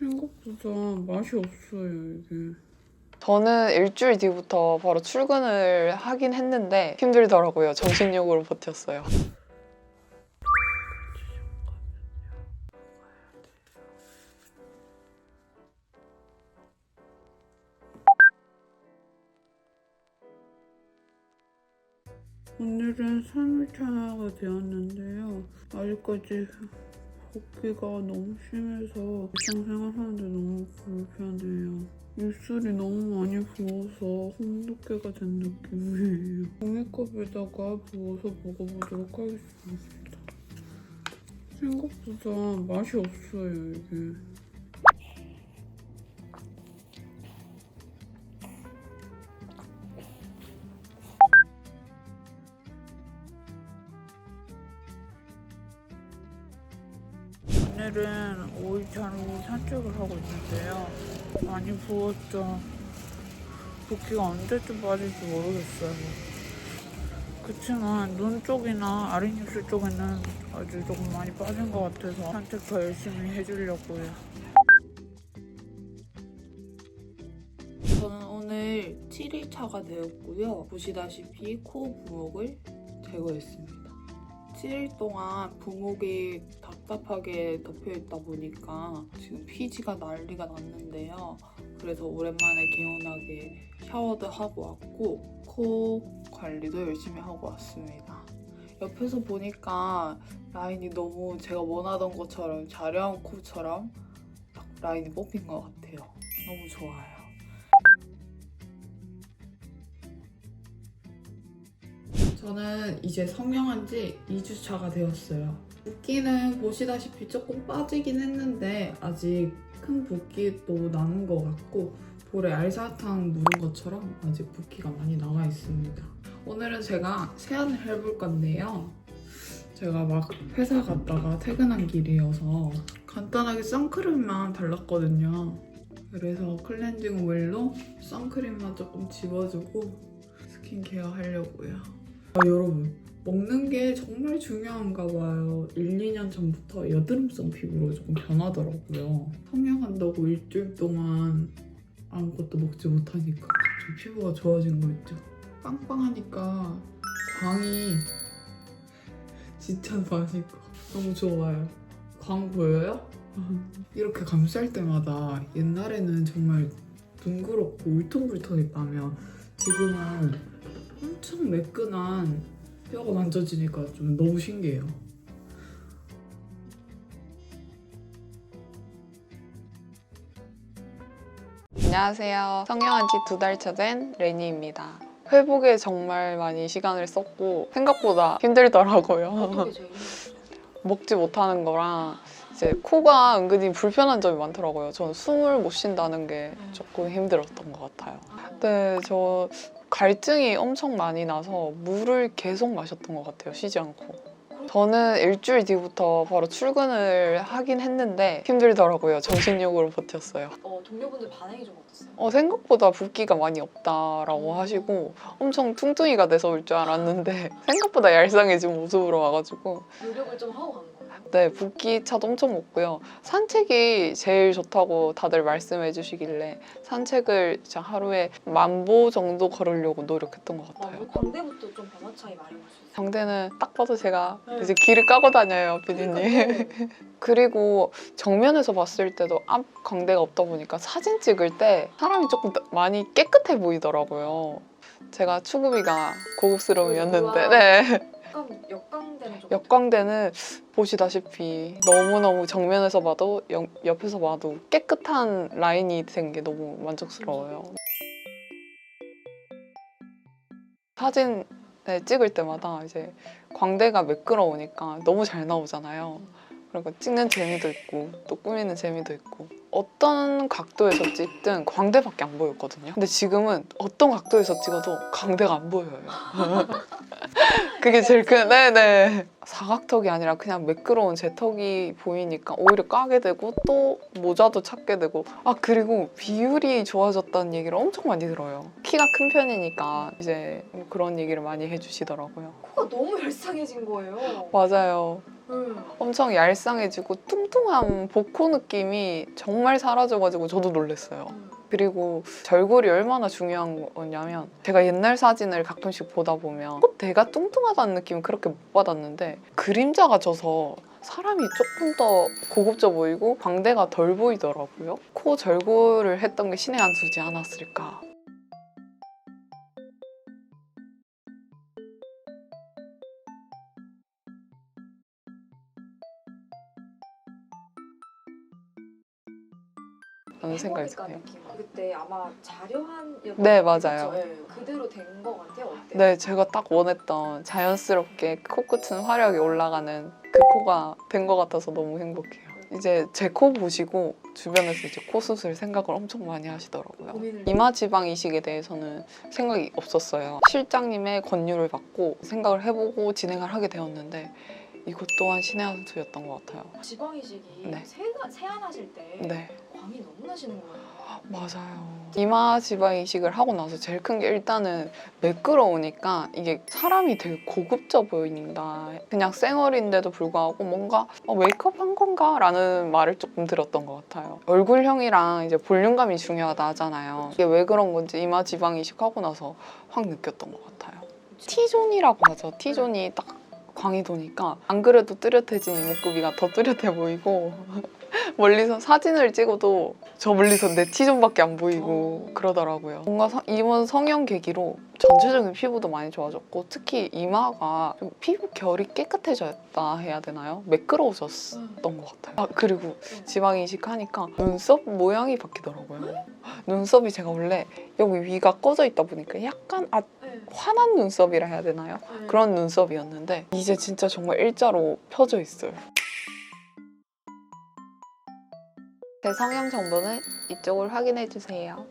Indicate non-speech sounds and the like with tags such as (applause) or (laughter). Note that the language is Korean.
생각보다 맛이 없어요, 이게. 저는 일주일 뒤부터 바로 출근을 하긴 했는데 힘들더라고요. 정신력으로 버텼어요. 오늘은 3일차가 되었는데요. 아직까지 붓기가 너무 심해서 일상생활 하는데 너무 불편해요. 입술이 너무 많이 부어서 홍두깨가 된 느낌이에요. 종이컵에다가 부어서 먹어보도록 하겠습니다. 생각보다 맛이 없어요, 이게. 오늘은 5일차로 산책을 하고 있는데요. 많이 부었죠. 붓기가 언제쯤 빠질지 모르겠어요. 그치만 눈 쪽이나 아랫입술 쪽에는 아주 조금 많이 빠진 것 같아서 산책 더 열심히 해주려고요. 저는 오늘 7일차가 되었고요. 보시다시피 코 부목을 제거했습니다. 7일 동안 부목이 답답하게 덮여있다 보니까 지금 피지가 난리가 났는데요. 그래서 오랜만에 개운하게 샤워도 하고 왔고 코 관리도 열심히 하고 왔습니다. 옆에서 보니까 라인이 너무 제가 원하던 것처럼 자려한 코처럼 딱 라인이 뽑힌 것 같아요. 너무 좋아요. 저는 이제 성형한 지 2주차가 되었어요. 붓기는 보시다시피 조금 빠지긴 했는데 아직 큰 붓기도 나는 것 같고 볼에 알사탕 누른 것처럼 아직 붓기가 많이 남아 있습니다. 오늘은 제가 세안을 해볼 건데요. 제가 막 회사 갔다가 퇴근한 길이어서 간단하게 선크림만 발랐거든요. 그래서 클렌징 오일로 선크림만 조금 집어주고 스킨케어 하려고요. 아, 여러분 먹는 게 정말 중요한가 봐요. 1, 2년 전부터 여드름성 피부로 조금 변하더라고요. 성형한다고 일주일 동안 아무것도 먹지 못하니까 좀 피부가 좋아진 거 있죠. 빵빵하니까 광이 진짜 맛있고 너무 좋아요. 광 보여요? (laughs) 이렇게 감쌀 때마다 옛날에는 정말 둥그렇고 울퉁불퉁했다면 지금은 엄청 매끈한 뼈가 만져지니까 좀 너무 신기해요. 안녕하세요. 성형한 지 두 달 차 된 레니입니다. 회복에 정말 많이 시간을 썼고 생각보다 힘들더라고요. (laughs) 먹지 못하는 거랑 이제 코가 은근히 불편한 점이 많더라고요. 저는 숨을 못 쉰다는 게 조금 힘들었던 것 같아요. 네, 저 갈증이 엄청 많이 나서 물을 계속 마셨던 것 같아요. 쉬지 않고. 저는 일주일 뒤부터 바로 출근을 하긴 했는데 힘들더라고요. 정신력으로 버텼어요. 어, 동료분들 반응이 좀 어땠어요? 어, 생각보다 붓기가 많이 없다라고 하시고 엄청 퉁퉁이가 돼서 올 줄 알았는데 (laughs) 생각보다 얄쌍해진 모습으로 와가지고 노력을 좀 하고 간 거예요? 네, 붓기 차도 엄청 먹고요. 산책이 제일 좋다고 다들 말씀해 주시길래 산책을 진짜 하루에 만보 정도 걸으려고 노력했던 것 어, 같아요. 광대부터 좀 변화 차이 많이 있어요. 정대는 딱 봐도 제가 네. 이제 길을 까고 다녀요, 피디님. 그러니까요. (laughs) 그리고 정면에서 봤을 때도 앞 광대가 없다 보니까 사진 찍을 때 사람이 조금 더 많이 깨끗해 보이더라고요. 제가 추구미가 고급스러움이었는데. 네. 약간 역광대는 좀 역광대는 보시다시피 너무너무 정면에서 봐도 영- 옆에서 봐도 깨끗한 라인이 된 게 너무 만족스러워요. 사진에 찍을 때마다 이제 광대가 매끄러우니까 너무 잘 나오잖아요. 그리고 찍는 재미도 있고 또 꾸미는 재미도 있고 어떤 각도에서 찍든 광대밖에 안 보였거든요. 근데 지금은 어떤 각도에서 찍어도 광대가 안 보여요. (laughs) (laughs) 그게 제일 큰 네네 사각턱이 아니라 그냥 매끄러운 제 턱이 보이니까 오히려 까게 되고 또 모자도 찾게 되고 아 그리고 비율이 좋아졌다는 얘기를 엄청 많이 들어요. 키가 큰 편이니까 이제 그런 얘기를 많이 해주시더라고요. 코가 너무 얄쌍해진 거예요. 맞아요. 음. 엄청 얄쌍해지고 뚱뚱한 복코 느낌이 정말 사라져가지고 저도 놀랐어요. 음. 그리고 절골이 얼마나 중요한 거냐면 제가 옛날 사진을 가끔씩 보다 보면 꼭 대가 뚱뚱하다는 느낌은 그렇게 못 받았는데 그림자가 져서 사람이 조금 더 고급져 보이고 광대가 덜 보이더라고요. 코 절골을 했던 게 신의 한 수지 않았을까. 라는 생각이 드네요. 그때 아마 자료한 네, 맞아요. 그대로 된거 같아요. 어때요? 네, 제가 딱 원했던 자연스럽게 코끝은 화려하게 올라가는 그 코가 된 것 같아서 너무 행복해요. 이제 제 코 보시고 주변에서 이제 코 수술 생각을 엄청 많이 하시더라고요. 이마 지방 이식에 대해서는 생각이 없었어요. 실장님의 권유를 받고 생각을 해보고 진행을 하게 되었는데 이것 또한 신의 한 수였던 것 같아요. 지방 이식이 네. 세안하실 때 네. 광이 너무 나시는 거예요. 맞아요. 이마 지방 이식을 하고 나서 제일 큰 게 일단은 매끄러우니까 이게 사람이 되게 고급져 보인다. 그냥 쌩얼인데도 불구하고 뭔가 어, 메이크업 한 건가? 라는 말을 조금 들었던 것 같아요. 얼굴형이랑 이제 볼륨감이 중요하다 하잖아요. 이게 왜 그런 건지 이마 지방 이식하고 나서 확 느꼈던 것 같아요. T존이라고 하죠. T존이 딱 광이 도니까 안 그래도 뚜렷해진 이목구비가 더 뚜렷해 보이고 멀리서 사진을 찍어도 저 멀리서 내 T존밖에 안 보이고 어. 그러더라고요. 뭔가 서- 이번 성형 계기로 전체적인 피부도 많이 좋아졌고 특히 이마가 좀 피부 결이 깨끗해졌다 해야 되나요? 매끄러워졌던 것 같아요. 아, 그리고 지방 이식하니까 눈썹 모양이 바뀌더라고요. 눈썹이 제가 원래 여기 위가 꺼져 있다 보니까 약간 아, 네. 환한 눈썹이라 해야 되나요? 네. 그런 눈썹이었는데 이제 진짜 정말 일자로 펴져 있어요. 제 성형 정보는 이쪽을 확인해 주세요.